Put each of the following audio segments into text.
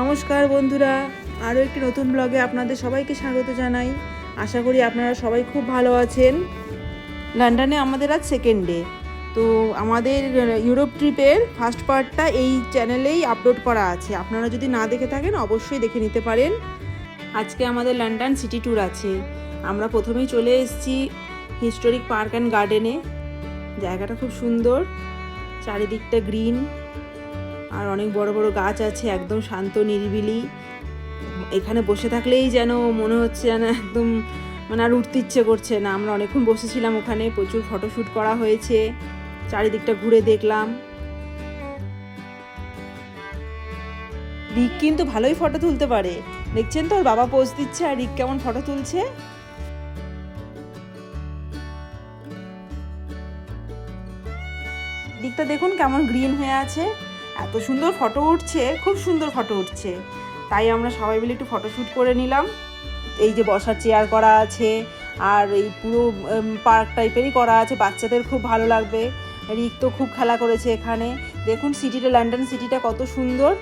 নমস্কার বন্ধুরা, আরও একটি নতুন ব্লগে আপনাদের সবাইকে স্বাগত জানাই। আশা করি আপনারা সবাই খুব ভালো আছেন। লন্ডনে আমাদের আজ সেকেন্ড ডে তো আমাদের ইউরোপ ট্রিপের ফার্স্ট পার্টটা এই চ্যানেলেই আপলোড করা আছে। আপনারা যদি না দেখে থাকেন, অবশ্যই দেখে নিতে পারেন। আজকে আমাদের লন্ডন সিটি ট্যুর আছে। আমরা প্রথমেই চলে এসেছি হিস্টোরিক পার্ক অ্যান্ড গার্ডেনে জায়গাটা খুব সুন্দর। চারিদিকটা গ্রিন আর অনেক বড় বড় গাছ আছে, একদম শান্ত, নিরিবিলি। এখানে বসে থাকলেই যেন মনে হচ্ছে যেন একদম মানে আর উঠতে ইচ্ছে করছে না। আমরা অনেকক্ষণ বসেছিলাম ওখানে, প্রচুর ফটোশ্যুট করা হয়েছে, চারিদিকটা ঘুরে দেখলাম। রিক কিন্তু ভালোই ফটো তুলতে পারে। দেখছেন তো বাবা পোজ দিচ্ছে আর রিক কেমন ফটো তুলছে? দিকটা দেখুন কেমন গ্রিন হয়ে আছে। এত সুন্দর ফটো উঠছে, খুব সুন্দর ফটো উঠছে। তাই আমরা সবাই মিলে একটু ফটোশ্যুট করে নিলাম। এই যে বসার চেয়ার করা আছে, আর এই পুরো পার্ক টাইপেরই করা আছে, বাচ্চাদের খুব ভালো লাগবে। রিক তো খুব খেলা করেছে এখানে। দেখুন সিটিটা লন্ডন সিটিটা কত সুন্দর।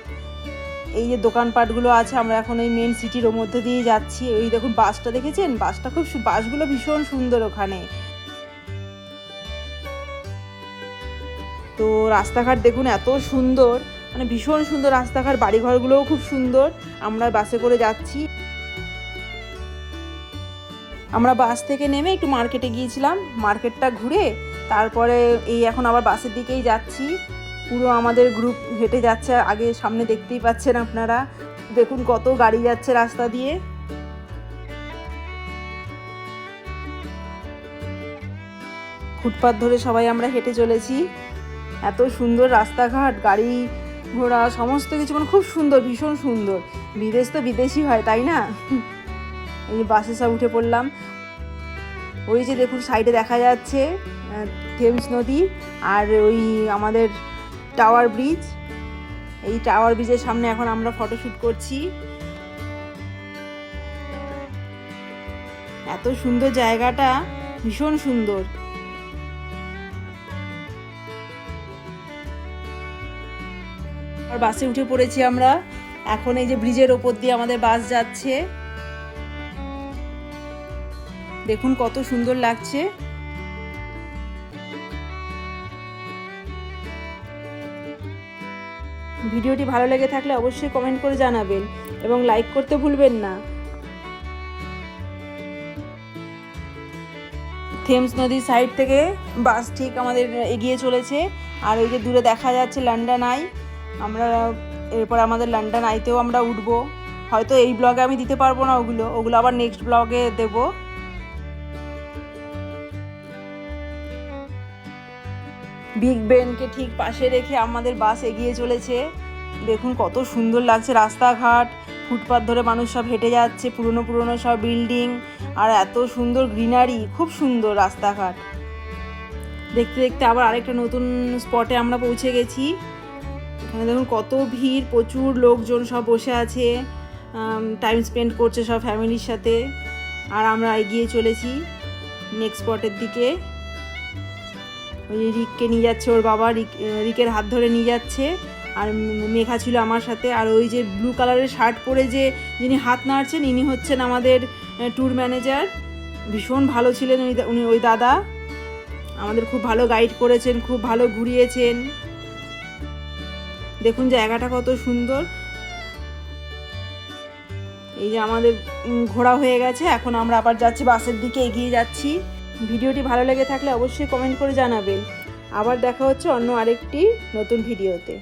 এই যে দোকানপাটগুলো আছে, আমরা এখন এই মেন সিটির মধ্যে দিয়ে যাচ্ছি। ওই দেখুন বাসটা দেখেছেন? বাসটা খুব বাসগুলো ভীষণ সুন্দর ওখানে। তো রাস্তাঘাট দেখুন, এত সুন্দর। মানে ভীষণ সুন্দর রাস্তাঘাট, বাড়িঘরগুলোও খুব সুন্দর। আমরা বাসে করে যাচ্ছি। আমরা বাস থেকে নেমে একটু মার্কেটে গিয়েছিলাম। মার্কেটটা ঘুরে তারপরে এই এখন আবার বাসের দিকেই যাচ্ছি। পুরো আমাদের গ্রুপ হেঁটে যাচ্ছে, আগে সামনে দেখতেই পাচ্ছেন আপনারা। দেখুন কত গাড়ি যাচ্ছে রাস্তা দিয়ে। ফুটপাথ ধরে সবাই আমরা হেঁটে চলেছি। এত সুন্দর রাস্তাঘাট, গাড়ি ঘোড়া, সমস্ত কিছু মানে খুব সুন্দর, ভীষণ সুন্দর। বিদেশ তো বিদেশি হয়, তাই না? এই বাসে সব উঠে পড়লাম। ওই যে দেখুন, সাইডে দেখা যাচ্ছে থেমস নদী আর ওই আমাদের টাওয়ার ব্রিজ। এই টাওয়ার ব্রিজের সামনে এখন আমরা ফটোশ্যুট করছি। এত সুন্দর জায়গাটা, ভীষণ সুন্দর। আর বাসে উঠে পড়েছি আমরা। এখন এই যে ব্রিজের ওপর দিয়ে আমাদের বাস যাচ্ছে। দেখুন কত সুন্দর লাগছে। ভিডিওটি ভালো লেগে থাকলে অবশ্যই কমেন্ট করে জানাবেন এবং লাইক করতে ভুলবেন না। থেমস নদীর সাইড থেকে বাস ঠিক আমাদের এগিয়ে চলেছে। আর ওই যে দূরে দেখা যাচ্ছে লন্ডন আই আমরা, এরপর আমাদের লন্ডন আইতেও আমরা উঠবো। হয়তো এই ব্লগে আমি দিতে পারব না ওগুলো। ওগুলো আবার নেক্সট ব্লগে দেব। বিগ বেনকে ঠিক পাশে রেখে আমাদের বাস এগিয়ে চলেছে। দেখুন কত সুন্দর লাগছে রাস্তাঘাট। ফুটপাথ ধরে মানুষ সব হেঁটে যাচ্ছে, পুরনো পুরনো সব বিল্ডিং আর এত সুন্দর গ্রিনারি খুব সুন্দর রাস্তাঘাট। দেখতে দেখতে আবার আরেকটা নতুন স্পটে আমরা পৌঁছে গেছি। এখানে দেখুন, কত ভিড়, প্রচুর লোকজন সব বসে আছে টাইম স্পেন্ড করছে সব ফ্যামিলির সাথে। আর আমরা এগিয়ে চলেছি নেক্সট স্পটের দিকে। ওই রিককে নিয়ে যাচ্ছে, ওর বাবা রিক, রিকের হাত ধরে নিয়ে যাচ্ছে। আর মেঘা ছিল আমার সাথে। আর ওই যে ব্লু কালারের শার্ট পরে যে যিনি হাত নাড়ছেন, ইনি হচ্ছেন আমাদের ট্যুর ম্যানেজার ভীষণ ভালো ছিলেন ওই উনি ওই দাদা। আমাদের খুব ভালো গাইড করেছেন, খুব ভালো ঘুরিয়েছেন। দেখুন জায়গাটা কত সুন্দর। এই যে আমাদের ঘোরা হয়ে গেছে, এখন আমরা আবার যাচ্ছি, বাসের দিকে এগিয়ে যাচ্ছি। ভিডিওটি ভালো লেগে থাকলে অবশ্যই কমেন্ট করে জানাবেন। আবার দেখা হচ্ছে অন্য আরেকটি নতুন ভিডিওতে।